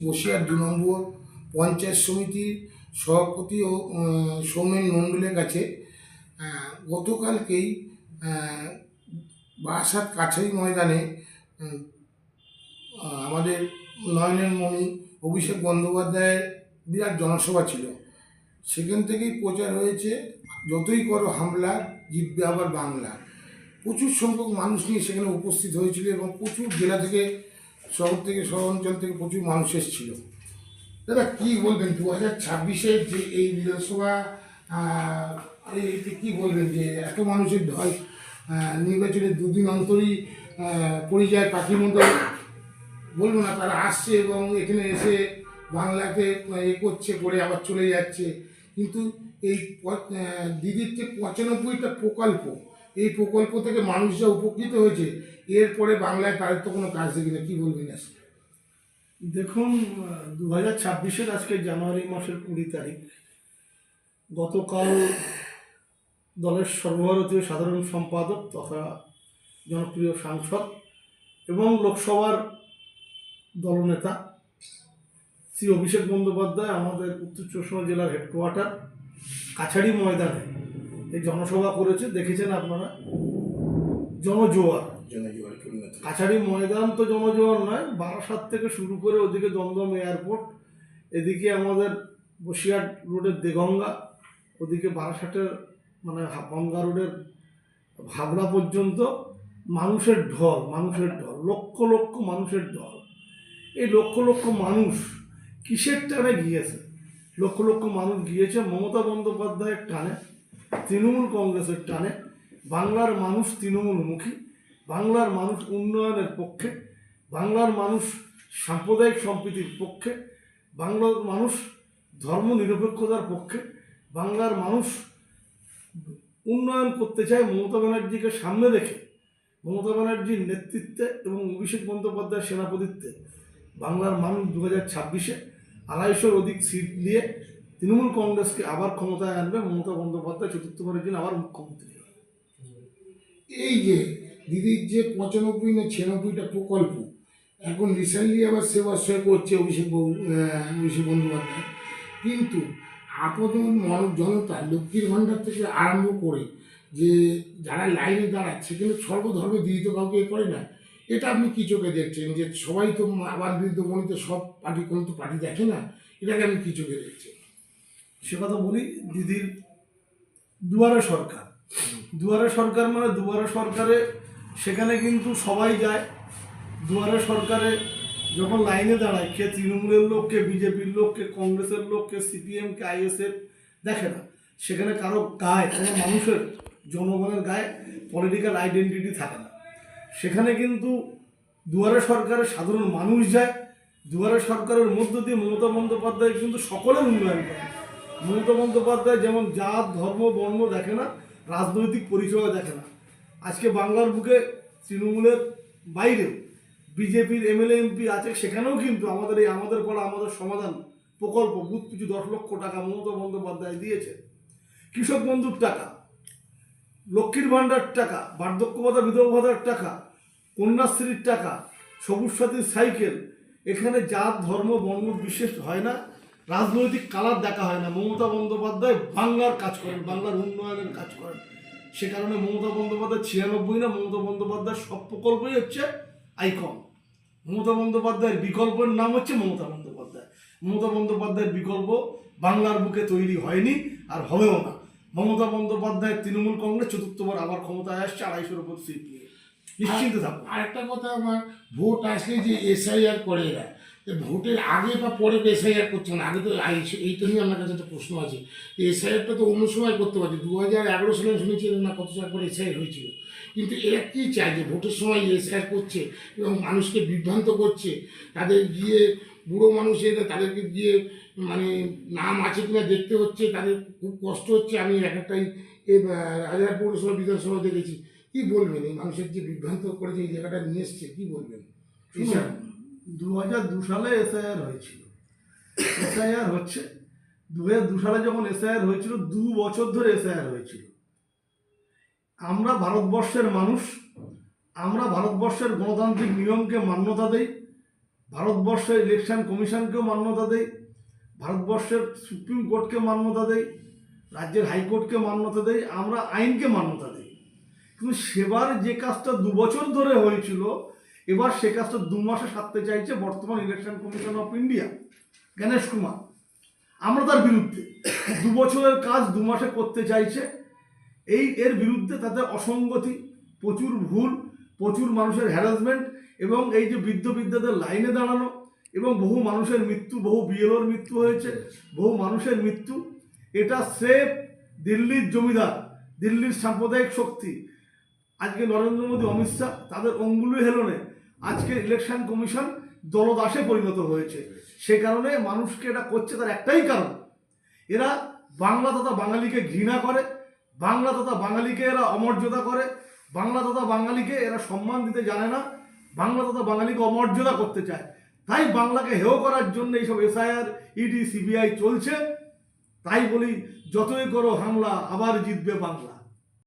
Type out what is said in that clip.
বসিয়ার দু নম্বর পঞ্চায়েত সমিতির সভাপতি ও সৌমেন মণ্ডলের কাছে গতকালকেই বারাসাত কাছারি ময়দানে আমাদের নয়নের মণি অভিষেক বন্দ্যোপাধ্যায়ের বিরাট জনসভা ছিল। সেখান থেকেই প্রচার হয়েছে, যতই করো হামলা, জিতবে আবার বাংলা। প্রচুর সংখ্যক মানুষ নিয়ে সেখানে উপস্থিত হয়েছিল এবং প্রচুর জেলা থেকে শহর থেকে শহর অঞ্চল থেকে প্রচুর মানুষ এসেছিল। দাদা, কি বলবেন? দু হাজার ছাব্বিশের যে এই বিধানসভা কি বলবেন যে এত মানুষের ঢল নির্বাচনের দুদিন অন্তরই পরিযায় পাখির মতো বলব না, তারা আসছে এবং এখানে এসে বাংলাকে এ করছে, করে আবার চলে যাচ্ছে। কিন্তু এই দিদির যে পঁচানব্বইটা প্রকল্প এই প্রকল্প থেকে মানুষ যা উপকৃত হয়েছে এরপরে বাংলায় তাদের তো কোনো কাজ দেখি না কি বলবেন আজকে দেখুন দু হাজার ছাব্বিশের আজকে জানুয়ারি মাসের কুড়ি তারিখ, গতকাল দলের সর্বভারতীয় সাধারণ সম্পাদক তথা জনপ্রিয় সাংসদ এবং লোকসভার দলনেতা শ্রী অভিষেক বন্দ্যোপাধ্যায় আমাদের উত্তর চব্বিশ জেলার হেডকোয়ার্টার, কাছাড়ি ময়দানে এই জনসভা করেছে দেখেছেন আপনারা? জনজোয়ার। পরিণত। কাছাড়ি ময়দান তো জনজোয়ার নয় বারাসাত থেকে শুরু করে ওদিকে দমদম এয়ারপোর্ট এদিকে আমাদের বসিরহাট রোডের দেগঙ্গা ওদিকে বারাসাতের মানে গঙ্গা রোডের ভাবড়া পর্যন্ত মানুষের ঢল মানুষের ঢল লক্ষ লক্ষ মানুষের ঢল। এই লক্ষ লক্ষ মানুষ কিসের টানে গিয়েছে? লক্ষ লক্ষ মানুষ গিয়েছে মমতা বন্দ্যোপাধ্যায়ের টানে। তৃণমূল কংগ্রেসের টানে, বাংলার মানুষ তৃণমূলমুখী, বাংলার মানুষ উন্নয়নের পক্ষে, বাংলার মানুষ সাম্প্রদায়িক সম্প্রীতির পক্ষে, বাংলার মানুষ ধর্ম নিরপেক্ষতার পক্ষে, বাংলার মানুষ উন্নয়ন করতে চায় মমতা ব্যানার্জিকে সামনে রেখে, মমতা ব্যানার্জির নেতৃত্বে এবং অভিষেক বন্দ্যোপাধ্যায়ের সেনাপতিত্বে। বাংলার মানুষ দু হাজার ছাব্বিশে আড়াইশোর অধিক সিট নিয়ে তৃণমূল কংগ্রেসকে আবার ক্ষমতায় আনবে, মমতা বন্দ্যোপাধ্যায় চতুর্থবারের জন্য আবার মুখ্যমন্ত্রী। এই যে দিদির যে পঁচানব্বই না ছিয়ানব্বইটা প্রকল্প, এখন রিসেন্টলি আবার সেবা সেবা করছে অভিষেক অভিষেক বন্দ্যোপাধ্যায়। কিন্তু আপাতত মানব জনতা লক্ষ্মীর ভাণ্ডার থেকে আরম্ভ করে যে যারা লাইনে দাঁড়াচ্ছে, কিন্তু সর্বধর্মে দিদি তো কাউকে করে না। এটা আপনি কি চোখে দেখছেন? যে সবাই তো আবার বিরুদ্ধ মনিত সব পার্টি কোনো তো পার্টি দেখে না? এটাকে আপনি কি চোখে দেখছেন? সে কথা বলি, দিদির দুয়ারে সরকার। দুয়ারে সরকার মানে দুয়ারে সরকারে সেখানে কিন্তু সবাই যায়। দুয়ারে সরকারে যখন লাইনে দাঁড়ায়, কে তৃণমূলের লোক, কে বিজেপির লোক, কে কংগ্রেসের লোক, কে সিপিএম, কে আইএসএফ, দেখে না। সেখানে কারও গায়ে, কোনো মানুষের, জনগণের গায়ে পলিটিক্যাল আইডেন্টিটি থাকে না। সেখানে কিন্তু দুয়ারে সরকারের সাধারণ মানুষ যায়। দুয়ারে সরকারের মধ্য দিয়ে মমতা বন্দ্যোপাধ্যায় কিন্তু সকলের উন্নয়ন করে। মমতা বন্দ্যোপাধ্যায় যেমন জাত, ধর্ম, বর্ণ দেখে না, রাজনৈতিক পরিচয় দেখে না। আজকে বাংলার বুকে তৃণমূলের বাইরে বিজেপির এমএলএ, এমপি আছে, সেখানেও কিন্তু আমাদের এই আমাদের করা আমাদের সমাধান প্রকল্প বুথ পিছু দশ লক্ষ টাকা মমতা বন্দ্যোপাধ্যায় দিয়েছে। কৃষক বন্ধুর টাকা, লক্ষ্মীর ভাণ্ডার টাকা, বার্ধক্য ভাতা, বিধবা ভাতার টাকা, কন্যাশ্রীর টাকা, সবুজ সাথীর সাইকেল, এখানে জাত, ধর্ম, বর্ণ বিশেষ হয় না। রাজনৈতিক কালার দেখা হয় না। মমতা বন্দ্যোপাধ্যায় বাংলার কাজ করেন বাংলার উন্নয়নের কাজ করেন। সে কারণে মমতা বন্দ্যোপাধ্যায় ছিয়ানব্বই না মমতা বন্দ্যোপাধ্যায়ের সব প্রকল্পই হচ্ছে আইকন। মমতা বন্দ্যোপাধ্যায়ের বিকল্পের নাম হচ্ছে মমতা বন্দ্যোপাধ্যায়। মমতা বন্দ্যোপাধ্যায়ের বিকল্প বাংলার বুকে তৈরি হয়নি আর হবেও না। মমতা বন্দ্যোপাধ্যায় তৃণমূল কংগ্রেস চতুর্থবার আবার ক্ষমতায় আসছে আড়াইশোর উপর সিট নিয়ে। নিশ্চিন্তে থাকুন। আরেকটা কথা আমার ভোট আসলে যে এসআইআর করে এরা ভোটের আগে বা পরে তো এসআইআর করছে না, আগে তো এইটা নিয়ে আমার কাছে একটা প্রশ্ন আছে। এসআইআরটা তো অন্য সময় করতে পারছে দু হাজার এগারো সালে শুনেছিলেন না কত সাল পরে এসআইআর হয়েছিল। কিন্তু এরা কী চায় যে ভোটের সময় এসআইআর করছে এবং মানুষকে বিভ্রান্ত করছে? তাদের গিয়ে বুড়ো মানুষের, তাদেরকে গিয়ে মানে নাম আছে কিনা দেখতে হচ্ছে, তাদের খুব কষ্ট হচ্ছে। আমি এক একটাই রাজার পৌরসভা বিধানসভা দেখেছি। কী বলবেন? এই মানুষের যে বিভ্রান্ত করে যে এই জায়গাটা নিয়ে এসছে, কী বলবেন? দু হাজার দু সালে এসআইআর হয়েছিল। এসআইআর হচ্ছে দু হাজার দু সালে যখন এসআইআর হয়েছিল, দু বছর ধরে এসআইআর হয়েছিল। আমরা ভারতবর্ষের মানুষ, আমরা ভারতবর্ষের গণতান্ত্রিক নিয়মকে মান্যতা দেই, ভারতবর্ষের ইলেকশন কমিশনকেও মান্যতা দেই, ভারতবর্ষের সুপ্রিম কোর্টকে মান্যতা দেই, রাজ্যের হাইকোর্টকে মান্যতা দেই, আমরা আইনকে মান্যতা দিই। কিন্তু সেবার যে কাজটা দু বছর ধরে হয়েছিল এবার সে কাজটা দু মাসে সারতে চাইছে বর্তমান election commission of India Ganesh Kumar আমরা তার বিরুদ্ধে দু বছরের কাজ দু মাসে করতে চাইছে। এই এর বিরুদ্ধে তাদের অসঙ্গতি, প্রচুর ভুল, প্রচুর মানুষের হ্যারাসমেন্ট এবং এই যে বৃদ্ধ বৃদ্ধাদের লাইনে দাঁড়ানো এবং বহু মানুষের মৃত্যু, বহু বিএলওর মৃত্যু হয়েছে, বহু মানুষের মৃত্যু, এটা স্রেফ দিল্লির জমিদার, দিল্লির সাম্প্রদায়িক শক্তি। আজকে নরেন্দ্র মোদী, অমিত শাহ, তাদের অঙ্গুলি হেলনে আজকে ইলেকশন কমিশন দলদাসে পরিণত হয়েছে। সে কারণে মানুষকে এটা করছে তার একটাই কারণ। এরা বাংলা তথা বাঙালিকে ঘৃণা করে, বাংলা তথা বাঙালিকে এরা অমর্যাদা করে, বাংলা তথা বাঙালিকে এরা সম্মান দিতে জানে না, বাংলা তথা বাঙালিকে অমর্যাদা করতে চায়। তাই বাংলাকে হেয় করার জন্য এইসব এসআইআর, ইডি, সিবিআই চলছে। তাই বলি, যতই করো হামলা, আবার জিতবে বাংলা।